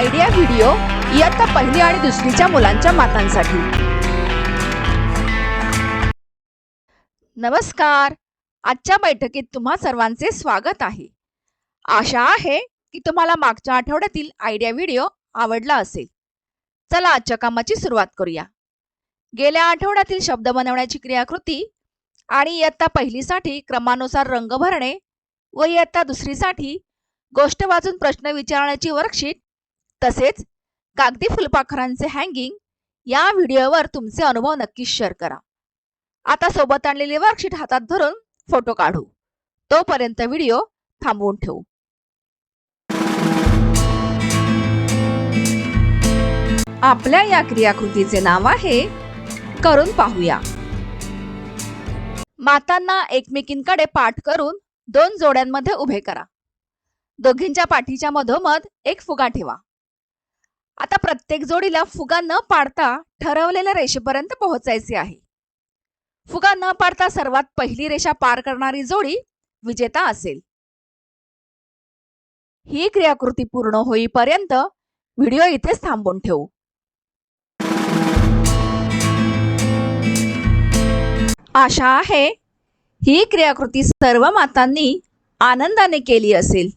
Idea video इयत्ता पहिली आणि दुसरीच्या मुलांच्या मातांसाठी. नमस्कार. आजच्या बैठकीत तुम्हा सर्वांचे स्वागत आहे. आशा आहे की तुम्हाला मागच्या आठवड्यातील आयडिया व्हिडिओ आवडला असेल. चला आजच्या कामाची सुरुवात करूया. गेल्या आठवड्यातील शब्द बनवण्याची क्रियाकृती आणि इयत्ता पहिलीसाठी क्रमानुसार रंग भरणे व इयत्ता दुसरीसाठी गोष्ट वाचून प्रश्न विचारण्याची वर्कशीट तसेच कागदी फुलपाखरांचे हँगिंग या व्हिडिओवर तुमचे अनुभव नक्कीच शेअर करा. आता सोबत आणलेली वर्कशीट हातात धरून फोटो काढू. तोपर्यंत व्हिडिओ थांबवून ठेवू. आपल्या या क्रियाकृतीचे नाव आहे करून पाहूया. मातांना एकमेकींकडे पाठ करून दोन जोड्यांमध्ये उभे करा. दोघींच्या पाठीच्या मधोमध एक फुगा ठेवा. आता प्रत्येक जोडीला फुगा न पाडता ठरवलेल्या रेषेपर्यंत पोहोचायचे आहे. फुगा न पाडता सर्वात पहिली रेषा पार करणारी जोडी विजेता असेल. ही क्रियाकृती पूर्ण होईपर्यंत व्हिडिओ इथेच थांबून ठेवू. आशा आहे ही क्रियाकृती सर्व मातांनी आनंदाने केली असेल.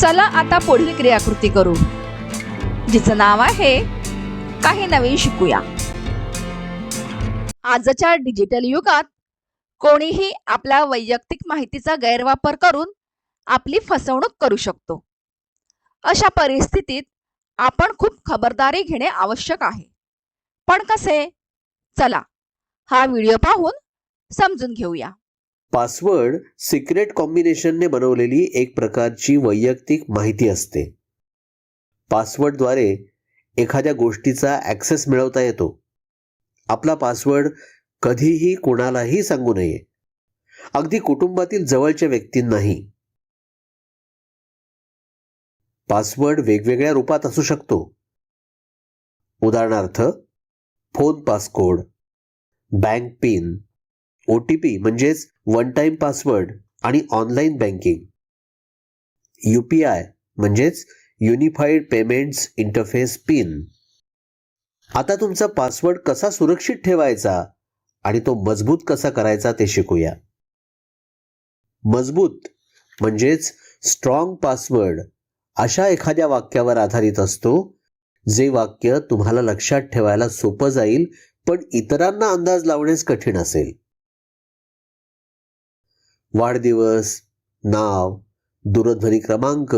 चला आता पुढील क्रियाकृती करू. जिचं नाव आहे काही नवीन शिकूया. आजच्या डिजिटल युगात कोणीही आपल्या वैयक्तिक माहितीचा गैरवापर करून आपली फसवणूक करू शकतो. अशा परिस्थितीत आपण खूप खबरदारी घेणे आवश्यक आहे. पण कसे? चला हा व्हिडिओ पाहून समजून घेऊया. पासवर्ड सिक्रेट कॉम्बिनेशनने बनवलेली एक प्रकारची वैयक्तिक माहिती असते. पासवर्डद्वारे एखाद्या गोष्टीचा ॲक्सेस मिळवता येतो. आपला पासवर्ड कधीही कोणालाही सांगू नये. अगदी कुटुंबातील जवळच्या व्यक्तींनाही. पासवर्ड वेगवेगळ्या रूपात असू शकतो. उदाहरणार्थ phone passcode bank pin O T P म्हणजेच वन टाइम पासवर्ड आणि online banking U P I म्हणजेच युनिफाईड पेमेंट्स इंटरफेस पिन. आता तुमचा पासवर्ड कसा सुरक्षित ठेवायचा आणि तो मजबूत कसा करायचा ते शिकूया. मजबूत म्हणजेच स्ट्रॉंग पासवर्ड अशा एखाद्या वाक्यावर आधारित असतो जे वाक्य तुम्हाला लक्षात ठेवायला सोपं जाईल पण इतरांना अंदाज लावण्यास कठीण असेल. वाढदिवस नाव दूरध्वनी क्रमांक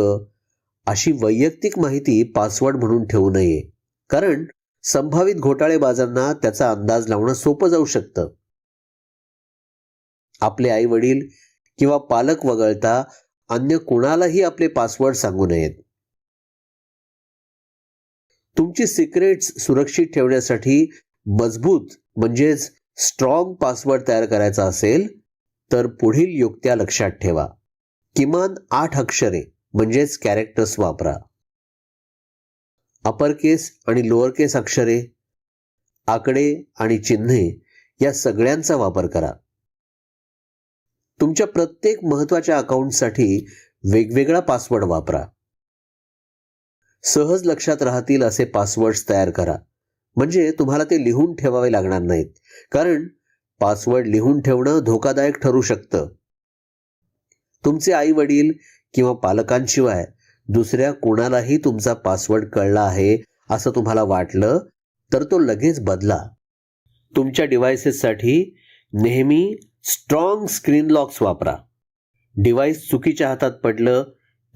अशी वैयक्तिक माहिती पासवर्ड म्हणून ठेवू नये. कारण संभावित घोटाळेबाजांना त्याचा अंदाज लावणं सोपं जाऊ शकतं. आपले आई वडील किंवा पालक वगळता अन्य कुणालाही आपले पासवर्ड सांगू नयेत. तुमची सिक्रेट्स सुरक्षित ठेवण्यासाठी मजबूत म्हणजेच स्ट्रॉंग पासवर्ड तयार करायचा असेल तर पुढील युक्त्या लक्षात ठेवा. किमान आठ अक्षरे. म्हणजेच कॅरेक्टर्स वापरा. अपर केस आणि लोअर केस अक्षरे आकडे आणि चिन्हे या सगळ्यांचा वापर करा. तुमच्या प्रत्येक महत्त्वाच्या अकाउंटसाठी वेगवेगळा पासवर्ड वापरा. सहज लक्षात राहतील असे पासवर्ड्स तयार करा. म्हणजे तुम्हाला ते लिहून ठेवावे लागणार नाहीत. कारण पासवर्ड लिहून ठेवणं धोकादायक ठरू शकतं. तुमचे आई वडील किंवा पालकांशिवाय दुसऱ्या कोणालाही तुमचा पासवर्ड कळला आहे असं तुम्हाला वाटलं तर तो लगेच बदला. तुमच्या डिव्हायसेससाठी नेहमी स्ट्रॉंग स्क्रीन लॉक्स वापरा. डिव्हाइस चुकीच्या हातात पडलं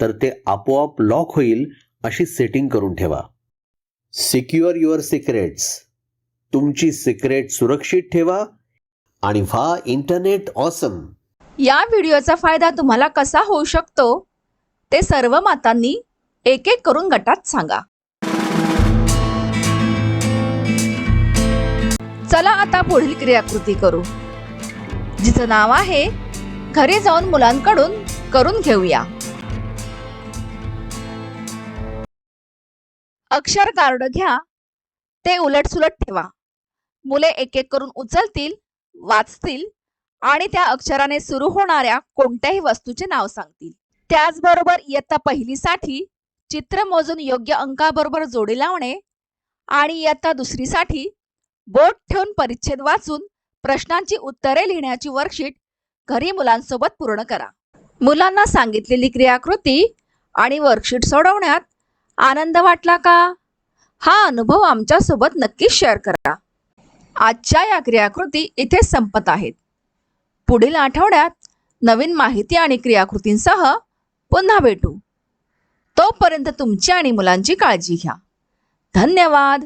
तर ते आपोआप लॉक होईल अशी सेटिंग करून ठेवा. सिक्युअर युअर सिक्रेट्स तुमची सिक्रेट सुरक्षित ठेवा आणि व्हा इंटरनेट ऑसम या व्हिडिओचा फायदा तुम्हाला कसा होऊ शकतो? ते सर्व मातांनी एक एक करून गटात सांगा. चला आता पुढील क्रियाकृती करू. जिचं नाव आहे घरी जाऊन मुलांकडून करून घेऊया. अक्षर कार्ड घ्या ते उलट सुलट ठेवा. मुले एक एक करून उचलतील वाचतील आणि त्या अक्षराने सुरू होणाऱ्या कोणत्याही वस्तूचे नाव सांगतील. त्याचबरोबर इयत्ता पहिलीसाठी चित्र मोजून योग्य अंकाबरोबर जोडी लावणे आणि इयत्ता दुसरीसाठी बोट ठेवून परिच्छेद वाचून प्रश्नांची उत्तरे लिहिण्याची वर्कशीट घरी मुलांसोबत पूर्ण करा. मुलांना सांगितलेली क्रियाकृती आणि वर्कशीट सोडवण्यात आनंद वाटला का? हा अनुभव आमच्यासोबत नक्कीच शेअर करा. आजच्या या क्रियाकृती इथे संपत आहेत. पुढील आठवड्यात नवीन माहिती आणि क्रियाकृतींसह पुन्हा भेटू. तोपर्यंत तुमची आणि मुलांची काळजी घ्या. धन्यवाद.